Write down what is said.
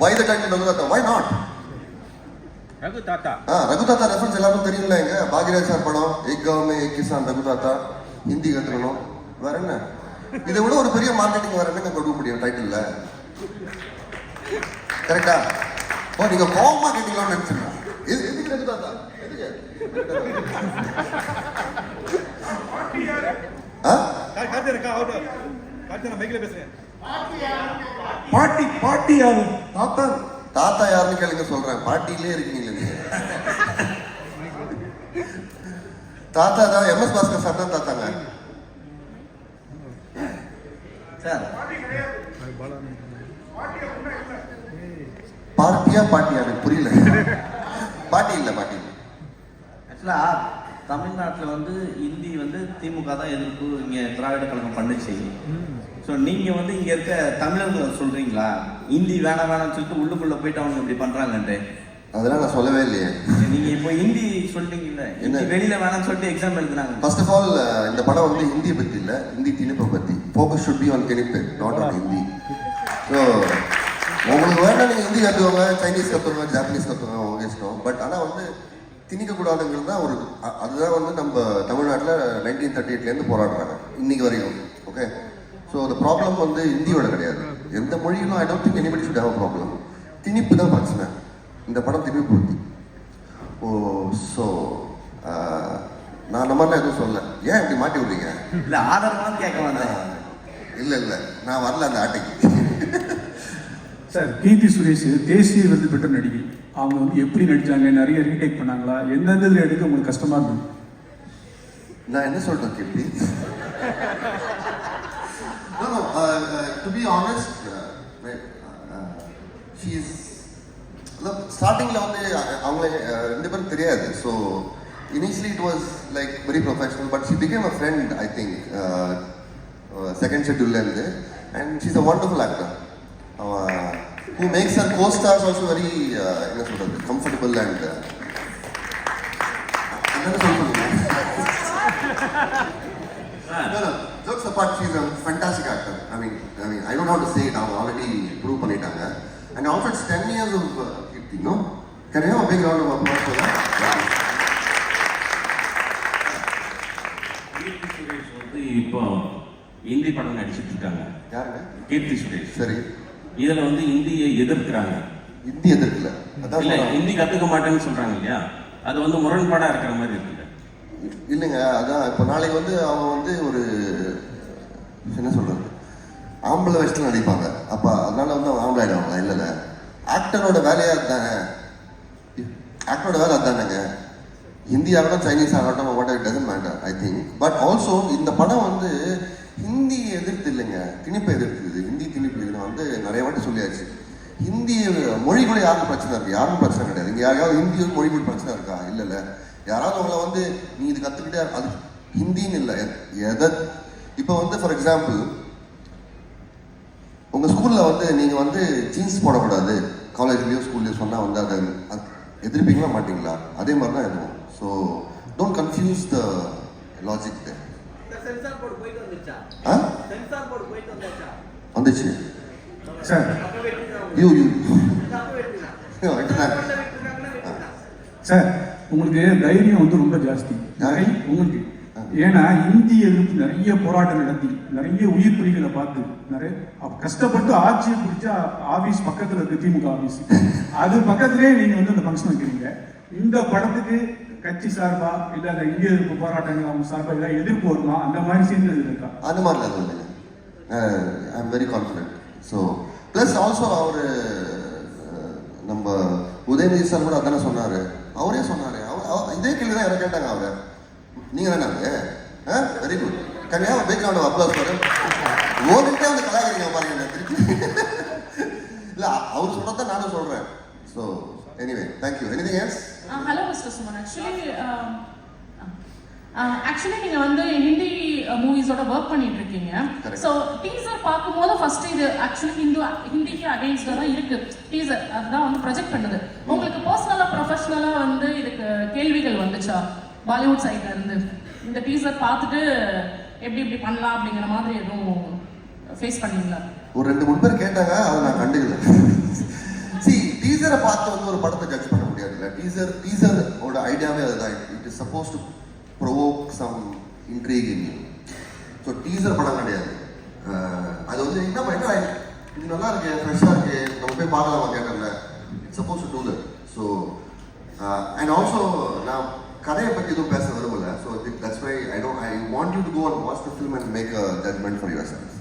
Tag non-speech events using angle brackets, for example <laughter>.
Why the title title Raghu Thatha why not Raghu Thatha ah Raghu Thatha reference எல்லாரும் தெரியும்ல எங்க Bhagyaraj sir படம் எக் கவுமே எக் கிசான் ஹிந்தி கற்றுக்கணும் வேற என்ன? இதை விட ஒரு பெரிய மார்க்கெட்டிங் வேற என்னங்க கொடுக்க முடியும் டைட்டில்ல கரெக்டா ஓ நீங்க கோவமா கேட்டீங்களான்னு நினைச்சிருக்கேன். இது எதுக்கு ரகுதாத்தா எதுக்கு? ஆ? காத்திருக்கா அவுட் மைக்கில் பேசுறேன். பாட்டி பாட்டி யாரு? தாத்தா? தாத்தா யாருன்னு கேளுங்க சொல்றேன். பாட்டிலே இருக்கீங்களே நீங்க. தாத்தா தான் எம்எஸ் பாஸ்கர் சார் தான் தாத்தாங்க. சார். பார்ட்டியா பாட்டியா? எனக்கு புரியல. பாட்டி இல்ல பாட்டி இல்ல. ஆக்சுவலாக தமிழ்நாட்டில் வந்து இந்தி வந்து திமுக தான் எதிர்ப்பு. இங்கே திராவிட கழகம் பண்ணுச்சு. ஸோ நீங்கள் வந்து இங்கே இருக்க தமிழர்கள் சொல்கிறீங்களா இந்தி வேணாம் வேணாம்னு சொல்லிட்டு உள்ளுக்குள்ளே போயிட்டு அவங்க இப்படி பண்ணுறாங்கன்ட்டு அதெல்லாம் நான் சொல்லவே இல்லையே. நீங்கள் இப்போ ஹிந்தி சொல்லிட்டீங்கல்ல என்ன? ஹிந்தி வெளியில் வேணாம்னு சொல்லிட்டு எக்ஸாம் எழுதுனாங்க. ஃபர்ஸ்ட் ஆஃப் ஆல் இந்த படம் வந்து ஹிந்தியை பத்தி இல்ல ஹிந்தி திணிப்பை பத்தி. ஃபோக்கஸ் ஷுட் பி ஆன் திணிப்பு நாட் ஆன் ஹிந்தி. ஸோ உங்களுக்கு வேணா நீங்க ஹிந்தி கற்றுக்கோங்க சைனீஸ் கற்றுக்கோங்க ஜாப்பனீஸ் கற்றுக்கோங்க உங்க இஷ்டம். பட் ஆனால் வந்து திணிக்கக்கூடாதுங்கிறது தான் ஒரு அதுதான் வந்து நம்ம தமிழ்நாட்டில் நைன்டீன் தேர்ட்டி எயிட்லேருந்து போராடுறாங்க இன்னைக்கு வரைக்கும் ஓகே ஸோ the ப்ராப்ளம் வந்து ஹிந்தியோட கிடையாது. எந்த மொழியிலும் I don't think anybody should have problem திணிப்பு தான் பிரச்சனை இந்த படம் திணிப்பு பற்றி ஓ ஸோ நான் அந்த மாதிரிலாம் எதுவும் சொல்ல ஏன் இப்படி மாட்டி விடுறீங்க? இல்லை ஆதரவான்னு கேட்க வந்தேன். இல்லை இல்லை. நான் வரல அந்த ஆட்டைக்கு. சார் கீர்த்தி சுரேஷ் தேசிய விருது பெற்ற நடிகை. அவங்க வந்து எப்படி நடிச்சாங்க நிறைய ரீடேக் பண்ணாங்களா? எந்தெந்த இதில் எடுக்க உங்களுக்கு கஷ்டமா இருந்தது? நான் என்ன சொல்றேன் கீர்த்தி? uh, uh, to be honest, uh, right, uh, she is ஸ்டார்டிங்கில் வந்து அ- அவங்கள அஹ், ரெண்டு பேரும் தெரியாது so initially it was like very professional but she became a friend I think second ஷெட்யூல்லேருந்து and she's a wonderful actor who makes her co stars also very என்ன சொல்கிறது comfortable and என்ன <laughs> சொல்லுங்க No, no. Jokes apart, I mean, I don't know how to say it. அவங்க already prove பண்ணிட்டாங்க. And also it's 10 years of uh, Kirti, no? Can I have a big round of applause for that? கீர்த்தி சுரேஷ் வந்து இப்போ இந்தி படம் நடிச்சிட்டு இருக்காங்க யாருங்க? கீர்த்தி சுரேஷ் சரி இதுல வந்து இந்தியை எதிர்க்கிறாங்க இந்தி எதிர்க்கல அதான். ஹிந்தி கத்துக்க மாட்டேன்னு சொல்றாங்க இல்லையா அது வந்து முரண்பாடா இருக்கிற மாதிரி இருக்குல்ல இல்லைங்க அதான் இப்போ நாளைக்கு வந்து அவங்க வந்து ஒரு என்ன சொல்றது ஆம்பளை வயசுல நடிப்பாங்க. அப்பா அதனால வந்து அவங்க ஆம்பளை ஆயிடுவாங்களா? இல்லைல்ல ஆக்டரோட வேலையா அதுதானே ஆக்டரோட வேலை அதுதானேங்க ஹிந்தி ஆகட்டும் சைனீஸ் ஆகட்டும் what it doesn't matter I think but also இந்த படம் வந்து ஹிந்தி எதிர்த்து இல்லைங்க. திணிப்பை எதிர்த்துது ஹிந்தி திணிப்பு. இது வந்து நிறைய வாட்டி சொல்லியாச்சு. ஹிந்தி மொழி கூட யாருக்கும் பிரச்சனை இருக்கு? யாருக்கும் பிரச்சனை கிடையாது. இங்கே யாராவது ஹிந்தி மொழி கூட பிரச்சனை இருக்கா? இல்லைல்ல யாராவது உங்களை வந்து நீ இது கற்றுக்கிட்டே அது ஹிந்தின்னு இல்லை. எதை இப்போ வந்து ஃபார் எக்ஸாம்பிள் உங்க ஸ்கூல்ல வந்து நீங்க வந்து ஜீன்ஸ் போடக்கூடாது. காலேஜ்லயோ ஸ்கூல்லயோ சொன்னா வந்து அதை எதிர்ப்பீங்களா மாட்டீங்களா? அதே மாதிரி தான் எதுவும் so don't confuse the logic censor board போயிட்டு வந்துச்சா ஆ? சென்சார் போர்டு போயிட்டு வந்தாச்சா வந்துச்சு. சார். யூ யூ சார் உங்களுக்கு தைரியம் வந்து ரொம்ப ஜாஸ்தி. உங்களுக்கு? ஏன்னா இந்திய எதிர்ப்பு நிறைய போராட்டம் நடத்தி நிறைய உயிர் பலிகளை பார்த்து நிறைய கஷ்டப்பட்டு ஆட்சியை பிடிச்சா ஆபீஸ் பக்கத்துல இருக்கு திமுக ஆபீஸ். அது பக்கத்திலே நீங்க வந்து அந்த ஃபங்க்ஷன் வைக்கிறீங்க. இந்த படத்துக்கு கட்சி சார்பா இல்ல அந்த இந்திய எதிர்ப்பு போராட்டங்கள் அவங்க சார்பா ஏதாவது எதிர்ப்பு வருமா? அந்த மாதிரி சீன்கள் இருக்கா? அந்த மாதிரிலாம் எதுவும் இல்லைங்க I am very confident so plus also அவர் நம்ம உதயநிதி சார் கூட அதானே சொன்னார். அவரே சொன்னார். அவர் இதே கேள்வி தான் எனக்கு கேட்டாங்க அவர். நீங்கள் தானே ஆ? Very good Kanya background applause பாரு. ஓடிட்டே வந்து கலாய்க்கிறீங்க பாருங்க என்ன திருப்பி. இல்லை அவர் சொல்கிறத நானும் சொல்கிறேன் so anyway thank you anything else. Suman. Actually, um, uh, actually நீங்க வந்து ஹிந்தி மூவிஸோட ஒர்க் பண்ணிட்டு இருக்கீங்க. ஸோ டீசர் பார்க்கும்போது ஃபர்ஸ்ட் இது ஆக்சுவலி ஹிந்து ஹிந்திக்கு அகைன்ஸ்டாக தான் இருக்கு. டீசர் அதுதான் வந்து ப்ரொஜெக்ட் பண்ணுது. உங்களுக்கு பர்சனலாக ப்ரொஃபஷனலாக வந்து இதுக்கு கேள்விகள் வந்துச்சா? பாலிவுட் சைட்ல இருந்து. இந்த டீசர் பார்த்துட்டு எப்படி இப்படி பண்ணலாம் அப்படிங்கிற மாதிரி எதுவும் ஃபேஸ் பண்ணீங்களா? ஒரு ரெண்டு மூணு பேர் கேட்டாங்க அதை நான் கண்டுக்கல. சி டீசரை பார்த்து வந்து ஒரு படத்தை ஜட்ஜ் பண்ண முடியாதுல்ல. டீசர் டீசர் ஓட ஐடியாவே அதுதான். It is suppose to provoke some intrigue in you so teaser படம் கிடையாது. அது வந்து என்ன என்ன இது? நல்லா இருக்கு ஃப்ரெஷ்ஷாக இருக்கு. நம்ம போய் பார்க்கலாமா கேட்டோம்ல it's suppose to do that so and also நான் கதையை பற்றி எதுவும் பேச விரும்பல. So that's why I don't I want you to go and watch the film and make a judgement for yourself